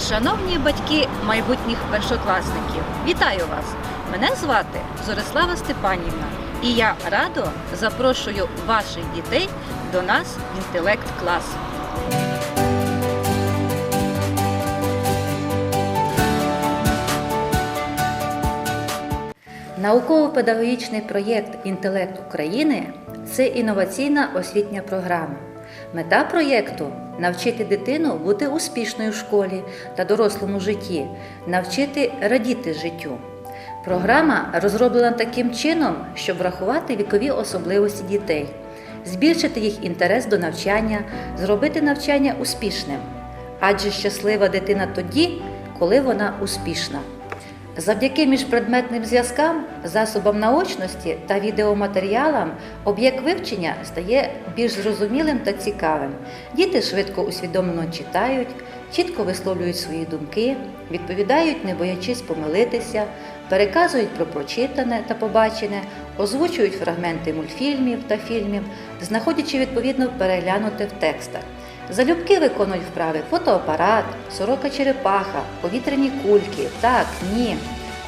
Шановні батьки майбутніх першокласників, вітаю вас! Мене звати Зорислава Степанівна, і я радо запрошую ваших дітей до нас в інтелект клас. Науково-педагогічний проєкт Інтелект України це інноваційна освітня програма. Мета проєкту навчити дитину бути успішною в школі та дорослому житті, навчити радіти життю. Програма розроблена таким чином, щоб врахувати вікові особливості дітей, збільшити їх інтерес до навчання, зробити навчання успішним. Адже щаслива дитина тоді, коли вона успішна. Завдяки міжпредметним зв'язкам, засобам наочності та відеоматеріалам об'єкт вивчення стає більш зрозумілим та цікавим. Діти швидко усвідомлено читають, чітко висловлюють свої думки, відповідають, не боячись помилитися, переказують про прочитане та побачене, озвучують фрагменти мультфільмів та фільмів, знаходячи відповідно переглянути в текстах. Залюбки виконують вправи фотоапарат, сорока черепаха, повітряні кульки, так, ні,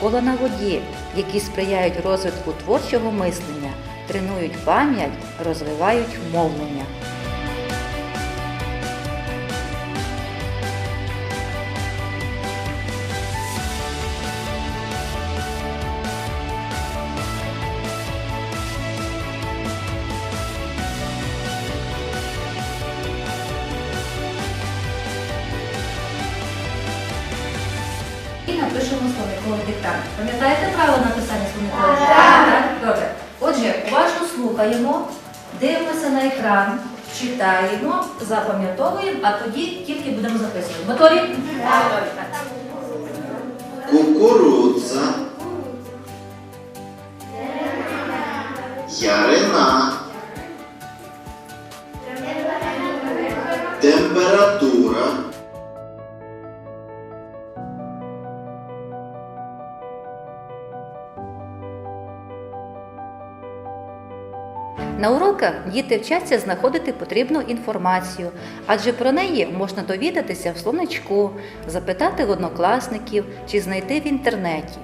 коло на воді, які сприяють розвитку творчого мислення, тренують пам'ять, розвивають мовлення. Напишемо словниковий диктант. Пам'ятаєте правило написання словникового диктанту? Так. Добре. Отже, уважно слухаємо, дивимося на екран, читаємо, запам'ятовуємо, а тоді тільки будемо записувати. Готові? Так. Кукурудза. Ярина. Температура. На уроках діти вчаться знаходити потрібну інформацію, адже про неї можна довідатися в словничку, запитати в однокласників чи знайти в інтернеті.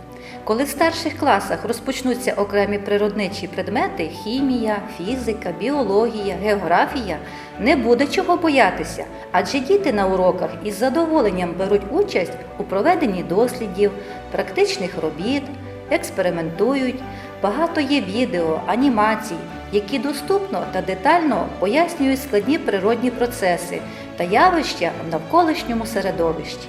Коли в старших класах розпочнуться окремі природничі предмети хімія, фізика, біологія, географія, не буде чого боятися, адже діти на уроках із задоволенням беруть участь у проведенні дослідів, практичних робіт, експериментують. Багато є відео, анімацій, які доступно та детально пояснюють складні природні процеси та явища в навколишньому середовищі.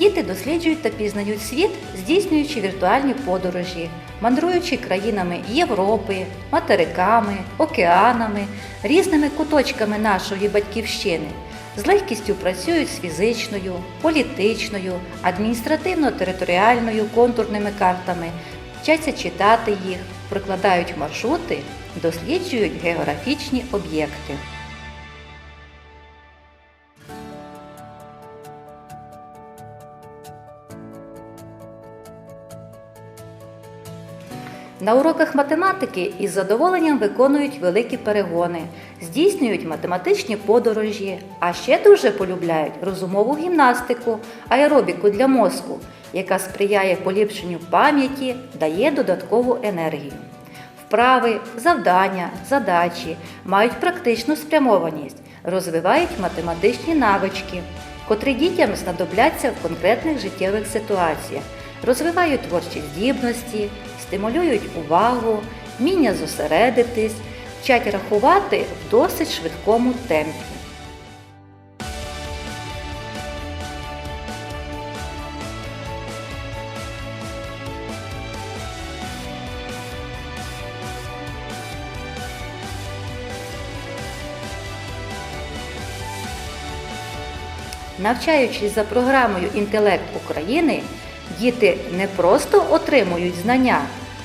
Діти досліджують та пізнають світ, здійснюючи віртуальні подорожі, мандруючи країнами Європи, материками, океанами, різними куточками нашої батьківщини. З легкістю працюють з фізичною, політичною, адміністративно-територіальною контурними картами, вчаться читати їх, прокладають маршрути, досліджують географічні об'єкти. На уроках математики із задоволенням виконують великі перегони, здійснюють математичні подорожі, а ще дуже полюбляють розумову гімнастику, аеробіку для мозку, яка сприяє поліпшенню пам'яті, дає додаткову енергію. Вправи, завдання, задачі мають практичну спрямованість, розвивають математичні навички, котрі дітям знадобляться в конкретних життєвих ситуаціях, розвивають творчі здібності, стимулюють увагу, вміння зосередитись, вчать рахувати в досить швидкому темпі. Навчаючись за програмою Інтелект України, діти не просто отримують знання,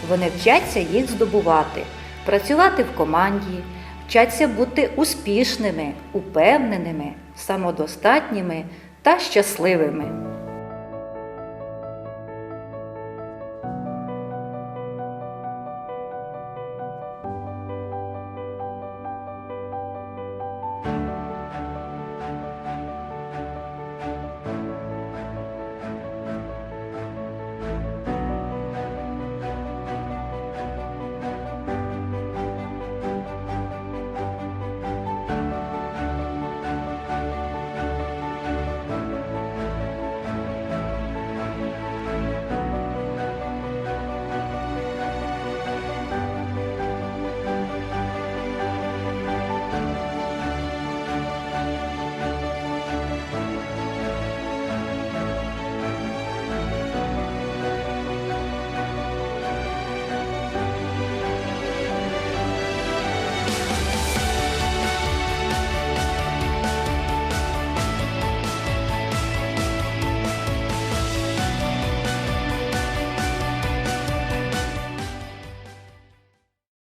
вони вчаться їх здобувати, працювати в команді, вчаться бути успішними, упевненими, самодостатніми та щасливими.